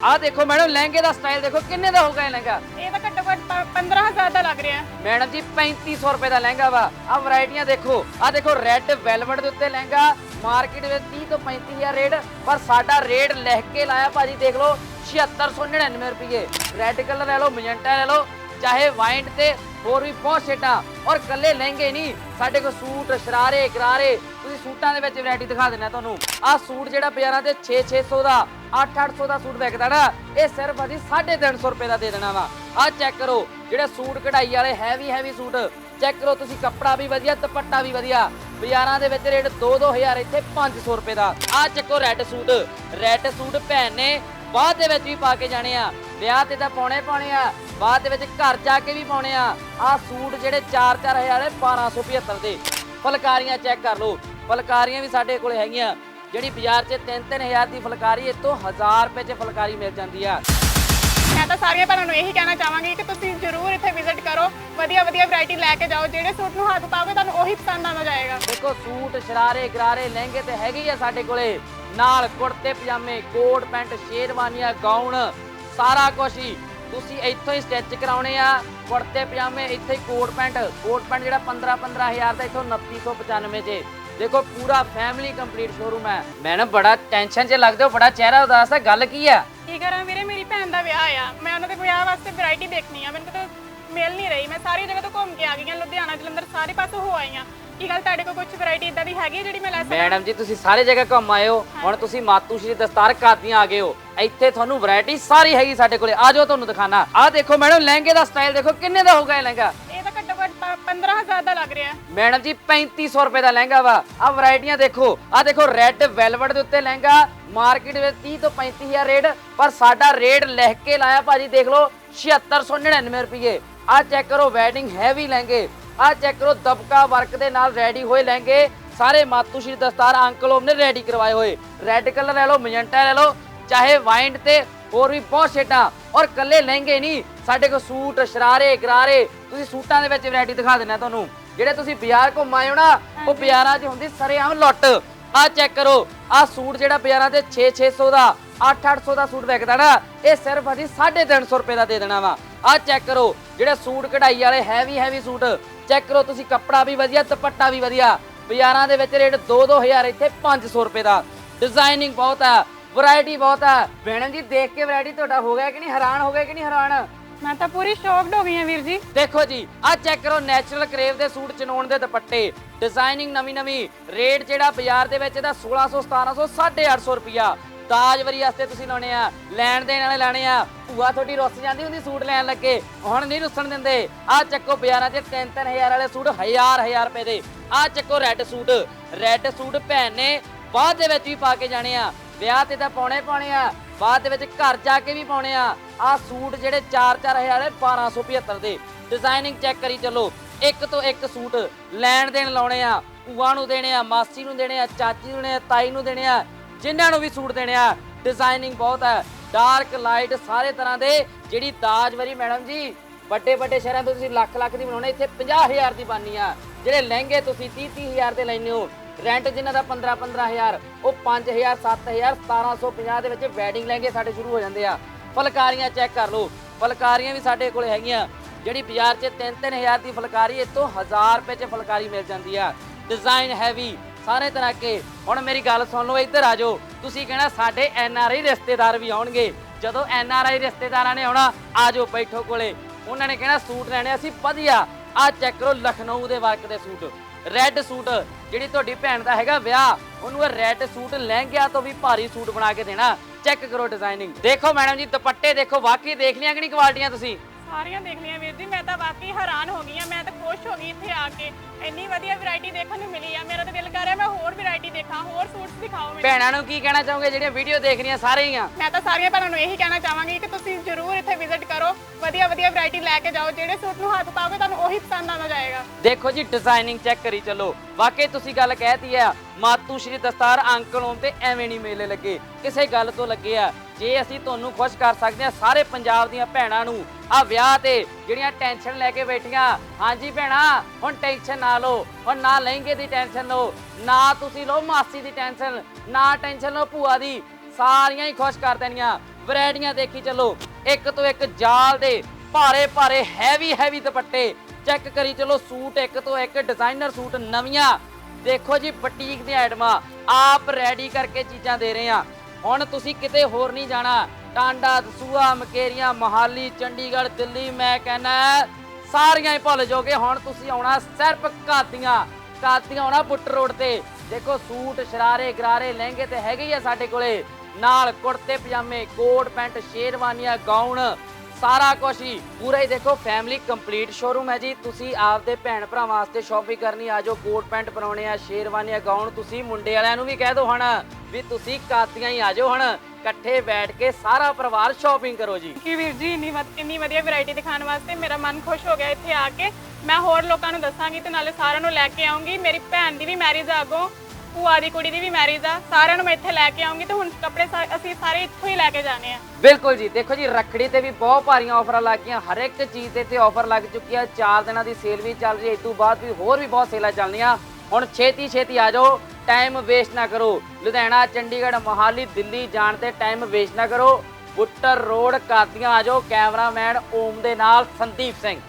ਆਹ ਦੇਖੋ ਮੈਡਮ ਲਹਿੰਗੇ ਦਾ ਸਟਾਈਲ ਦੇਖੋ ਕਿੰਨੇ ਦਾ ਹੋਊਗਾ ਇਹ ਲਹਿੰਗਾ? ਇਹ ਤਾਂ ਘੱਟੋ ਘੱਟ ਪ- 15000 ਦਾ ਲੱਗ ਰਿਹਾ। ਮੈਡਮ ਜੀ 3500 ਰੁਪਏ ਦਾ ਲਹਿੰਗਾ ਵਾ। ਆਹ ਵੈਰਾਈਟੀਆਂ ਦੇਖੋ ਆਹ ਦੇਖੋ ਰੈੱਡ ਵੈਲਵਟ ਦੇ ਉੱਤੇ ਲਹਿੰਗਾ ਮਾਰਕੀਟ ਵਿੱਚ 30 ਤੋਂ 35000 ਰੇਟ ਪਰ ਸਾਡਾ ਰੇਟ ਲਿਖ ਕੇ ਲਾਇਆ ਭਾਜੀ ਦੇਖ ਲਓ 7699 ਰੁਪਏ। ਰੈੱਡ ਕਲਰ ਲੈ ਲਓ ਮੈਜੈਂਟਾ ਲੈ ਲਓ ਚਾਹੇ ਵਾਈਟ ਤੇ ਹੋਰ ਵੀ ਬਹੁਤ ਸ਼ੇਡਾਂ ਔਰ ਕੱਲੇ ਲਹਿੰਗੇ ਨਹੀਂ ਸਾਡੇ ਕੋਲ ਸੂਟ, ਸ਼ਰਾਰੇ ਗਰਾਰੇ ਤੁਸੀਂ ਸੂਟਾਂ ਦੇ ਵਿੱਚ ਵੈਰਾਈਟੀ ਦਿਖਾ ਦਿੰਨਾ ਤੁਹਾਨੂੰ। ਆਹ ਸੂਟ ਜਿਹੜਾ ਬਾਜ਼ਾਰਾਂ ਤੇ 6 600 ਦਾ 8 800 ਦਾ ਸੂਟ ਵਿਕਦਾ ਨਾ, ਇਹ ਸਿਰਫ ਅਸੀਂ 350 ਰੁਪਏ ਦਾ ਦੇ ਦੇਣਾ ਵਾ। ਆਹ ਚੈੱਕ ਕਰੋ, ਜਿਹੜੇ ਸੂਟ ਕਢਾਈ ਵਾਲੇ ਹੈਵੀ ਹੈਵੀ ਸੂਟ ਚੈੱਕ ਕਰੋ ਤੁਸੀਂ ਕੱਪੜਾ ਵੀ ਵਧੀਆ, ਦੁਪੱਟਾ ਵੀ ਵਧੀਆ। ਬਾਜ਼ਾਰਾਂ ਦੇ ਵਿੱਚ ਰੇਟ 2-2000 ਇੱਥੇ 500 ਰੁਪਏ ਦਾ। ਆਹ ਚੱਕੋ ਰੈੱਡ ਸੂਟ ਰੈੱਡ ਸੂਟ ਭੈਣ ਨੇ ਬਾਅਦ ਦੇ ਵਿੱਚ ਵੀ ਪਾ ਕੇ ਜਾਣੇ ਆ। ਵਿਆਹ ਤੇ ਤਾਂ ਪਾਉਣੇ ਪਾਉਣੇ ਆ ਬਾਅਦ ਦੇ ਵਿੱਚ ਘਰ ਜਾ ਕੇ ਵੀ ਪਾਉਣੇ ਆ। ਆਹ ਸੂਟ ਜਿਹੜੇ 4-4000 ਵਾਲੇ 1275 ਦੇ। ਫੁਲਕਾਰੀਆਂ ਚੈੱਕ ਕਰ ਲਓ। ਫੁਲਕਾਰੀਆਂ ਵੀ ਸਾਡੇ ਕੋਲ ਹੈਗੀਆਂ। ਜਿਹੜੀ ਬਾਜ਼ਾਰ 'ਚ 3-3000 ਦੀ ਫੁਲਕਾਰੀ ਤੋਂ 1000 ਰੁਪਏ 'ਚ ਫੁਲਕਾਰੀ ਮਿਲ ਜਾਂਦੀ ਆ। ਮੈਂ ਤਾਂ ਸਾਰੀਆਂ ਭੈਣਾਂ ਨੂੰ ਇਹੀ ਕਹਿਣਾ ਚਾਹਾਂਗੀ ਕਿ ਤੁਸੀਂ ਜ਼ਰੂਰ ਇੱਥੇ ਵਿਜ਼ਿਟ ਕਰੋ। ਵਧੀਆ ਵਧੀਆ ਵੈਰਾਈਟੀ ਲੈ ਕੇ ਜਾਓ। ਜਿਹੜੇ ਸੂਟ ਨੂੰ ਹੱਥ ਪਾਓਗੇ ਤੁਹਾਨੂੰ ਉਹੀ ਪਸੰਦ ਆਉਣਾ ਜਾਏਗਾ। ਦੇਖੋ ਸੂਟ ਸ਼ਰਾਰੇ ਗਰਾਰੇ ਲਹਿੰਗੇ ਤੇ ਹੈਗੇ ਹੀ ਆ ਸਾਡੇ ਕੋਲੇ। ਨਾਲ ਕੁੜਤੇ ਪਜਾਮੇ ਕੋਟ ਪੈਂਟ ਸ਼ੇਰਵਾਨੀਆਂ ਗਾਊਨ। ਸਾਰਾ ਕੁਝ ਹੀ। ਤੁਸੀਂ ਇੱਥੋਂ ਹੀ ਸਟਿਚ ਕਰਾਉਣੇ ਆ ਕੁੜਤੇ ਪਜਾਮੇ ਇੱਥੇ ਹੀ ਕੋਟ ਪੈਂਟ। ਕੋਟ ਪੈਂਟ ਜਿਹੜਾ 15 15000 ਦਾ ਇੱਥੋਂ 2995 ਚ ਦੇਖੋ ਪੂਰਾ ਫੈਮਿਲੀ ਕੰਪਲੀਟ ਸ਼ੋਰੂਮ ਹੈ। ਮੈਡਮ ਬੜਾ ਟੈਨਸ਼ਨ 'ਚ ਲੱਗਦੇ ਹੋ ਬੜਾ ਚਿਹਰਾ ਉਦਾਸ ਹੈ। ਗੱਲ ਕੀ ਆ? ਕੀ ਕਰਾਂ ਵੀਰੇ? ਮੇਰੀ ਭੈਣ ਦਾ ਵਿਆਹ ਆ। ਮੈਂ ਉਹਨਾਂ ਦੇ ਵਿਆਹ ਵਾਸਤੇ ਵੈਰਾਈਟੀ ਦੇਖਣੀ ਆ। ਮੈਨੂੰ ਕਿਤੇ ਮਿਲ ਨਹੀਂ ਰਹੀ। ਮੈਂ ਸਾਰੀ ਜਗ੍ਹਾ ਤੋਂ ਘੁੰਮ ਕੇ ਆ ਗਈ ਹਾਂ। ਲੁਧਿਆਣਾ ਜਲੰਧਰ ਸਾਰੇ ਪਾਸੋਂ ਹੋ ਆਈ ਹਾਂ। ਕੀ ਗੱਲ ਤੁਹਾਡੇ ਕੋਲ ਕੁਝ ਵੈਰਾਈਟੀ ਇਦਾਂ ਦੀ ਹੈਗੀ ਹੈ ਜਿਹੜੀ ਮੈਂ ਲੈ ਸਕਾਂ ਮੈਡਮ ਜੀ ਤੁਸੀਂ ਸਾਰੇ ਜਗ੍ਹਾ ਘੁੰਮ ਆਏ ਹੋ। ਹੁਣ ਤੁਸੀਂ ਮਾਤੂ ਸ਼੍ਰੀ ਦਸਤਾਰ ਕਾਦੀਆਂ ਆ ਗਏ ਹੋ। ਇੱਥੇ ਤੁਹਾਨੂੰ ਵੈਰਾਈਟੀ ਸਾਰੀ ਹੈਗੀ ਸਾਡੇ ਕੋਲੇ। ਆ ਜਾਓ ਤੁਹਾਨੂੰ ਦਿਖਾਣਾ। ਆਹ ਦੇਖੋ ਮੈਡਮ ਲਹਿੰਗੇ ਦਾ ਸਟਾਈਲ ਦੇਖੋ ਕਿੰਨੇ ਦਾ ਹੋਊਗਾ ਇਹ ਲਹਿੰਗਾ? ਇਹ ਤਾਂ ਘੱਟੋ ਘੱਟ ਪ- 15000 ਦਾ ਲੱਗ ਰਿਹਾ। ਮੈਡਮ ਜੀ 3500 ਰੁਪਏ ਦਾ ਲਹਿੰਗਾ ਵਾ। ਆਹ ਵੈਰਾਈਟੀਆਂ ਦੇਖੋ। ਆਹ ਦੇਖੋ ਰੈੱਡ ਵੈਲਵਟ ਦੇ ਉੱਤੇ ਲਹਿੰਗਾ। ਮਾਰਕੀਟ ਵਿੱਚ 30 ਤੋਂ 35000 ਰੇਟ। ਪਰ ਸਾਡਾ ਰੇਟ ਲਿਖ ਕੇ ਲਾਇਆ ਭਾਜੀ ਦੇਖ ਲਓ 7699 ਰੁਪਏ। ਆਹ ਚੈੱਕ ਕਰੋ ਵੈਡਿੰਗ ਹੈਵੀ ਲਹਿੰਗੇ। ਆਹ ਚੈੱਕ ਕਰੋ ਦਬਕਾ ਵਰਕ ਦੇ ਨਾਲ ਰੈਡੀ ਹੋਏ ਲਹਿੰਗੇ। ਸਾਰੇ ਮਾਤੂ ਸ਼੍ਰੀ ਦਸਤਾਰ ਅੰਕਲੋਮ ਨੇ ਰੈਡੀ ਕਰਵਾਏ ਹੋਏ। ਰੈੱਡ ਕਲਰ ਲੈ ਲਓ ਮੈਜੈਂਟਾ ਲੈ ਲਓ। ਚਾਹੇ ਵਾਈਟ ਤੇ ਹੋਰ ਵੀ ਬਹੁਤ ਸ਼ੇਡਾਂ ਔਰ ਕੱਲੇ ਲਹਿੰਗੇ ਨਹੀਂ ਸਾਡੇ ਕੋਲ ਸੂਟ ਸ਼ਰਾਰੇ ਗਰਾਰੇ ਤੁਸੀਂ ਸੂਟਾਂ ਦੇ ਵਿੱਚ ਵੈਰਾਈਟੀ ਦਿਖਾ ਦਿੰਨਾ ਤੁਹਾਨੂੰ। ਜਿਹੜੇ ਤੁਸੀਂ ਬਾਜ਼ਾਰ ਘੁੰਮ ਆਏ ਹੋ ਨਾ ਉਹ ਬਾਜ਼ਾਰਾਂ 'ਚ ਹੁੰਦੀ ਸਰੇਆਮ ਲੁੱਟ। ਆਹ ਚੈੱਕ ਕਰੋ ਆਹ ਸੂਟ ਜਿਹੜਾ ਬਾਜ਼ਾਰਾਂ ਤੇ 6-600 ਦਾ 8-800 ਦਾ ਸੂਟ ਵਿਕਦਾ ਨਾ ਇਹ ਸਿਰਫ ਅਸੀਂ 350 ਰੁਪਏ ਦਾ ਦੇ ਦੇਣਾ ਵਾ। ਆਹ ਚੈੱਕ ਕਰੋ ਜਿਹੜੇ ਸੂਟ ਕਢਾਈ ਵਾਲੇ ਹੈਵੀ ਹੈਵੀ ਸੂਟ ਚੈੱਕ ਕਰੋ ਤੁਸੀਂ ਕੱਪੜਾ ਵੀ ਵਧੀਆ ਦੁਪੱਟਾ ਵੀ ਵਧੀਆ। ਬਾਜ਼ਾਰਾਂ ਦੇ ਵਿੱਚ ਰੇਟ 2-2000 ਇੱਥੇ 500 ਰੁਪਏ ਦਾ। ਡਿਜ਼ਾਈਨਿੰਗ ਬਹੁਤ ਆ। ਵੈਰਾਈਟੀ ਬਹੁਤ ਆ। ਭੈਣ ਜੀ ਦੇਖ ਕੇ ਵੈਰਾਈਟੀ ਤੁਹਾਡਾ ਹੋ ਗਿਆ ਕਿ ਨਹੀਂ? ਹੈਰਾਨ ਹੋ ਗਿਆ ਕਿ ਨਹੀਂ ਹੈਰਾਨ? ਮੈਂ ਤਾਂ ਪੂਰੀ ਸ਼ੌਕਡ ਹੋ ਗਈ ਹਾਂ ਵੀਰ ਜੀ। ਦੇਖੋ ਜੀ ਆਹ ਚੈੱਕ ਕਰੋ ਨੈਚੁਰਲ ਕਰੇਵ ਦੇ ਸੂਟ ਚਨੋਣ ਦੇ ਦੁਪੱਟੇ। ਡਿਜ਼ਾਈਨਿੰਗ ਨਵੀਂ ਨਵੀਂ। ਰੇਟ ਜਿਹੜਾ ਬਾਜ਼ਾਰ ਦੇ ਵਿੱਚ ਇਹਦਾ 1600 1700 850 ਰੁਪਿਆ ਦਾਜਵਰੀ ਵਾਸਤੇ ਤੁਸੀਂ ਲਾਉਣੇ ਆ। ਲੈਣ ਦੇਣ ਵਾਲੇ ਲਾਣੇ ਆ। ਭੂਆ ਤੁਹਾਡੀ ਰੁੱਸ ਜਾਂਦੀ ਹੁੰਦੀ ਸੂਟ ਲੈਣ ਲੱਗੇ। ਹੁਣ ਨਹੀਂ ਰੁੱਸਣ ਦਿੰਦੇ। ਆਹ ਚੱਕੋ ਬਾਜ਼ਾਰਾਂ 'ਚ 3-3000 ਵਾਲੇ ਸੂਟ ਹਜ਼ਾਰ ਹਜ਼ਾਰ ਰੁਪਏ ਦੇ। ਆਹ ਚੱਕੋ ਰੈੱਡ ਸੂਟ। ਰੈੱਡ ਸੂਟ ਭੈਣ ਨੇ ਬਾਅਦ ਦੇ ਵਿੱਚ ਵੀ ਪਾ ਕੇ ਜਾਣੇ ਆ। ਵਿਆਹ ਤੇ ਤਾਂ ਪਾਉਣੇ ਪਾਉਣੇ ਆ, ਬਾਅਦ ਦੇ ਵਿੱਚ ਘਰ ਜਾ ਕੇ ਵੀ ਪਾਉਣੇ ਆ। ਆਹ ਸੂਟ ਜਿਹੜੇ 4-4000 ਵਾਲੇ 1275 ਦੇ। ਡਿਜ਼ਾਈਨਿੰਗ ਚੈੱਕ ਕਰੀ ਚੱਲੋ। ਇੱਕ ਤੋਂ ਇੱਕ ਸੂਟ ਲੈਣ ਦੇਣ ਲਾਉਣੇ ਆ, ਭੂਆ ਨੂੰ ਦੇਣੇ ਆ, ਮਾਸੀ ਨੂੰ ਦੇਣੇ ਆ, ਚਾਚੀ ਨੂੰ ਦੇਣੇ ਆ, ਤਾਈ ਨੂੰ ਦੇਣੇ ਆ, ਜਿਨ੍ਹਾਂ ਨੂੰ ਵੀ ਸੂਟ ਦੇਣੇ ਆ। ਡਿਜ਼ਾਈਨਿੰਗ ਬਹੁਤ ਹੈ ਡਾਰਕ ਲਾਈਟ ਸਾਰੇ ਤਰ੍ਹਾਂ ਦੇ, ਜਿਹੜੀ ਦਾਜਵਰੀ ਮੈਡਮ ਜੀ, ਵੱਡੇ ਵੱਡੇ ਸ਼ਹਿਰਾਂ ਤੋਂ ਤੁਸੀਂ ਲੱਖ ਲੱਖ ਦੀ ਬਣਾਉਣੇ, ਇੱਥੇ 50000 ਦੀ ਬਾਨੀ ਆ। ਜਿਹੜੇ ਲਹਿੰਗੇ ਤੁਸੀਂ 30 30000 ਦੇ ਲੈਣੇ ਹੋ ਰੈਂਟ ਜਿਨ੍ਹਾਂ ਦਾ 15 15000 ਉਹ 5000 7000 1750 ਦੇ ਵਿੱਚ ਵੈਡਿੰਗ ਲਹਿੰਗੇ ਸਾਡੇ ਸ਼ੁਰੂ ਹੋ ਜਾਂਦੇ ਆ। ਫੁਲਕਾਰੀਆਂ ਚੈੱਕ ਕਰ ਲਓ। ਫੁਲਕਾਰੀਆਂ ਵੀ ਸਾਡੇ ਕੋਲੇ ਹੈਗੀਆਂ। ਜਿਹੜੀ ਬਾਜ਼ਾਰ 'ਚ 3-3000 ਦੀ ਫੁਲਕਾਰੀ ਇਤੋਂ 1000 ਰੁਪਏ 'ਚ ਫੁਲਕਾਰੀ ਮਿਲ ਜਾਂਦੀ ਆ। ਡਿਜ਼ਾਈਨ ਹੈਵੀ ਸਾਰੇ ਤਰ੍ਹਾਂ ਕੇ। ਹੁਣ ਮੇਰੀ ਗੱਲ ਸੁਣ ਲਓ, ਇੱਧਰ ਆ ਜਾਓ। ਤੁਸੀਂ ਕਹਿਣਾ ਸਾਡੇ ਐਨ ਆਰ ਆਈ ਰਿਸ਼ਤੇਦਾਰ ਵੀ ਆਉਣਗੇ। ਜਦੋਂ ਐਨ ਆਰ ਆਈ ਰਿਸ਼ਤੇਦਾਰਾਂ ਨੇ ਆਉਣਾ, ਆ ਜਾਓ ਬੈਠੋ ਕੋਲੇ। ਉਹਨਾਂ ਨੇ ਕਹਿਣਾ ਸੂਟ ਲੈਣੇ ਅਸੀਂ ਵਧੀਆ। ਆ ਚੈੱਕ ਕਰੋ, ਲਖਨਊ ਦੇ ਵਰਕ ਦੇ ਸੂਟ। ਰੈੱਡ ਸੂਟ ਜਿਹੜੀ ਤੁਹਾਡੀ ਭੈਣ ਦਾ ਹੈਗਾ ਵਿਆਹ, ਉਹਨੂੰ ਇਹ ਰੈੱਡ ਸੂਟ ਲਹਿੰਗਿਆ ਤੋਂ ਵੀ ਭਾਰੀ ਸੂਟ ਬਣਾ ਕੇ ਦੇਣਾ। ਚੈੱਕ ਕਰੋ ਡਿਜ਼ਾਈਨਿੰਗ ਦੇਖੋ ਮੈਡਮ ਜੀ, ਦੁਪੱਟੇ ਦੇਖੋ, ਵਾਕਈ ਦੇਖ ਲਿਆ ਕਿ ਨਹੀਂ ਕੁਆਲਟੀਆਂ ਤੁਸੀਂ? ਸਾਰੀਆਂ ਦੇਖ ਲਈਆਂ ਵੀਰ ਜੀ ਮੈਂ ਤਾਂ ਵਾਕਈ ਹੈਰਾਨ ਹੋ ਗਈ ਹਾਂ ਮੈਂ ਤਾਂ ਖੁਸ਼ ਹੋ ਗਈ ਇੱਥੇ ਆ ਕੇ। ਇੰਨੀ ਵਧੀਆ ਵੈਰਾਈਟੀ ਦੇਖਣ ਨੂੰ ਮਿਲੀ ਆ ਮੇਰਾ ਤਾਂ ਦਿਲ ਕਰ ਰਿਹਾ ਮੈਂ ਹੋਰ ਵੈਰਾਈਟੀ ਦੇਖਾਂ ਹੋਰ ਸੂਟਸ ਦਿਖਾਓ ਮੈਨੂੰ। ਭੈਣਾਂ ਨੂੰ ਕੀ ਕਹਿਣਾ ਚਾਹੋਗੇ? ਜਿਹੜੀਆਂ ਵੀਡੀਓ ਦੇਖ ਰਹੀਆਂ ਸਾਰੇ ਹੀ ਆ ਮੈਂ ਤਾਂ ਸਾਰੀਆਂ ਭੈਣਾਂ ਨੂੰ ਇਹੀ ਕਹਿਣਾ ਚਾਹਾਂਗੀ ਕਿ ਤੁਸੀਂ ਜ਼ਰੂਰ ਇੱਥੇ ਵਿਜ਼ਿਟ ਕਰੋ ਵਧੀਆ ਵਧੀਆ ਵੈਰਾਈਟੀ ਲੈ ਕੇ ਜਾਓ ਜਿਹੜੇ ਸੂਟ ਨੂੰ ਹੱਥ ਪਾਓਗੇ ਤੁਹਾਨੂੰ ਉਹੀ ਪਸੰਦ ਆਉਣਾ ਜਾਏਗਾ। ਦੇਖੋ ਜੀ ਡਿਜ਼ਾਈਨਿੰਗ ਚੈੱਕ ਕਰੀ ਚੱਲੋ। ਵਾਕਈ ਤੁਸੀਂ ਗੱਲ ਕਹਿਤੀ ਆ ਮਾਤੂ ਸ਼੍ਰੀ ਦਸਤਾਰ ਅੰਕਲ ਤੇ ਐਵੇਂ ਨਹੀਂ ਮੇਲੇ ਲੱਗੇ। ਕਿਸੇ ਗੱਲ ਤੋਂ ਲੱਗੇ ਆ ਜੇ ਅਸੀਂ ਤੁਹਾਨੂੰ ਖੁਸ਼ ਕਰ ਸਕਦੇ ਹਾਂ ਸਾਰੇ ਪੰਜਾਬ ਦੀਆਂ ਭੈਣਾਂ ਨੂੰ ਆ ਵਿਆਹ ਤੇ ਜਿਹੜੀਆਂ ਟੈਨਸ਼ਨ ਲੈ ਕੇ ਬੈਠੀਆਂ, ਹਾਂਜੀ ਭੈਣਾ, ਹੁਣ ਟੈਨਸ਼ਨ ਨਾ ਲਓ, ਹੁਣ ਨਾ ਲਹਿੰਗੇ ਦੀ ਟੈਨਸ਼ਨ ਲਓ, ਨਾ ਤੁਸੀਂ ਲਓ ਮਾਸੀ ਦੀ ਟੈਨਸ਼ਨ, ਨਾ ਟੈਨਸ਼ਨ ਲਓ ਭੂਆ ਦੀ, ਸਾਰੀਆਂ ਹੀ ਖੁਸ਼ ਕਰ ਦੇਣੀਆਂ। ਵੈਰਾਈਟੀਆਂ ਦੇਖੀ ਚੱਲੋ, ਇੱਕ ਤੋਂ ਇੱਕ ਜਾਲ ਦੇ ਭਾਰੇ ਭਾਰੇ ਹੈਵੀ ਹੈਵੀ ਦੁਪੱਟੇ। ਚੈੱਕ ਕਰੀ ਚਲੋ, ਸੂਟ ਇੱਕ ਤੋਂ ਇੱਕ ਡਿਜ਼ਾਈਨਰ ਸੂਟ ਨਵੀਆਂ। ਦੇਖੋ ਜੀ, ਬੁਟੀਕ ਦੀਆਂ ਆਈਟਮਾਂ, ਆਪ ਰੈਡੀ ਕਰਕੇ ਚੀਜ਼ਾਂ ਦੇ ਰਹੇ ਆ ਹੁਣ ਤੁਸੀਂ ਕਿਤੇ ਹੋਰ ਨਹੀਂ ਜਾਣਾ। ਟਾਂਡਾ ਦਸੂਆ ਮਕੇਰੀਆਂ, ਮੋਹਾਲੀ, ਚੰਡੀਗੜ੍ਹ, ਦਿੱਲੀ, ਮੈਂ ਕਹਿੰਦਾ ਸਾਰੀਆਂ ਹੀ ਭੁੱਲ ਜਾਓਗੇ। ਹੁਣ ਤੁਸੀਂ ਆਉਣਾ ਸਿਰਫ ਕਾਤੀਆਂ ਕਾਤੀਆਂ ਆਉਣਾ ਪੁੱਟ ਰੋਡ ਤੇ। ਦੇਖੋ, ਸੂਟ, ਸ਼ਰਾਰੇ, ਗਰਾਰੇ ਲਹਿੰਗੇ ਤੇ ਹੈਗੇ ਹੀ ਆ ਸਾਡੇ ਕੋਲੇ। ਨਾਲ ਕੁੜਤੇ, ਪਜਾਮੇ, ਕੋਟ, ਪੈਂਟ, ਸ਼ੇਰਵਾਨੀਆਂ, ਗਾਊਨ। ਸਾਰਾ ਕੁਝ ਹੀ। ਪੂਰਾ ਹੀ ਦੇਖੋ ਫੈਮਿਲੀ ਕੰਪਲੀਟ ਸ਼ੋਰੂਮ ਹੈ ਜੀ। ਤੁਸੀਂ ਆਪਦੇ ਭੈਣ ਭਰਾ ਵਾਸਤੇ ਸ਼ਾਪਿੰਗ ਕਰਨੀ, ਆ ਕੋਟ ਪੈਂਟ ਬਣਾਉਣੇ ਆ ਸ਼ੇਰਵਾਨੀਆਂ ਗਾਊਨ ਤੁਸੀਂ ਮੁੰਡੇ ਵਾਲਿਆਂ ਨੂੰ ਵੀ ਕਹਿ ਦਿਓ ਹੁਣ ਵੀ ਤੁਸੀਂ ਕਾਤੀਆਂ ਹੀ ਆ ਜਾਓ ਇਕੱਠੇ ਬੈਠ ਕੇ ਸਾਰਾ ਪਰਿਵਾਰ ਸ਼ਾਪਿੰਗ ਕਰੋ ਜੀ। ਕਿ ਵੀਰ ਜੀ, ਇੰਨੀ ਵਧ- ਇੰਨੀ ਵਧੀਆ ਵੈਰਾਈਟੀ ਦਿਖਾਉਣ ਵਾਸਤੇ ਮੇਰਾ ਮਨ ਖੁਸ਼ ਹੋ ਗਿਆ ਇੱਥੇ ਆ ਕੇ। ਮੈਂ ਹੋਰ ਲੋਕਾਂ ਨੂੰ ਦੱਸਾਂਗੀ ਤੇ ਨਾਲੇ ਸਾਰਿਆਂ ਨੂੰ ਲੈ ਕੇ ਆਉਂਗੀ। ਮੇਰੀ ਭੈਣ ਦੀ ਵੀ ਮੈਰਿਜ ਆ ਅੱਗੋਂ। ਭੂਆ ਦੀ, ਕੁੜੀ ਦੀ ਵੀ ਮੈਰਿਜ ਆ, ਸਾਰਿਆਂ ਨੂੰ ਮੈਂ ਇੱਥੇ ਲੈ ਕੇ ਆਉਂਗੀ ਤੇ ਹੁਣ ਕੱਪੜੇ ਸਾ- ਅਸੀਂ ਸਾਰੇ ਇੱਥੋਂ ਹੀ ਲੈ ਕੇ ਜਾਣੇ ਆ। ਬਿਲਕੁਲ ਜੀ, ਦੇਖੋ ਜੀ, ਰੱਖੜੀ ਤੇ ਵੀ ਬਹੁਤ ਭਾਰੀਆਂ ਆਫਰਾਂ ਲੱਗ ਗਈਆਂ ਹਰ ਇੱਕ ਚੀਜ਼ ਤੇ ਆਫਰ ਲੱਗ ਚੁੱਕੀ ਹੈ 4 ਦਿਨਾਂ ਦੀ ਸੇਲ ਵੀ ਚੱਲ ਰਹੀ ਹੈ, ਇਸ ਤੋਂ ਬਾਅਦ ਵੀ ਹੋਰ ਵੀ ਬਹੁਤ ਸੇਲਾਂ ਚੱਲਣੀਆਂ। ਹੁਣ ਛੇਤੀ ਛੇਤੀ ਆ ਜਾਓ ਟਾਈਮ ਵੇਸਟ ਨਾ ਕਰੋ। ਲੁਧਿਆਣਾ, ਚੰਡੀਗੜ੍ਹ, ਮੋਹਾਲੀ, ਦਿੱਲੀ ਜਾਣ ਤੇ ਟਾਈਮ ਵੇਸਟ ਨਾ ਕਰੋ। ਬੁੱਟਰ ਰੋਡ, ਕਾਦੀਆਂ ਆ ਜਾਓ ਕੈਮਰਾਮੈਨ ਓਮ ਦੇ ਨਾਲ ਸੰਦੀਪ ਸਿੰਘ।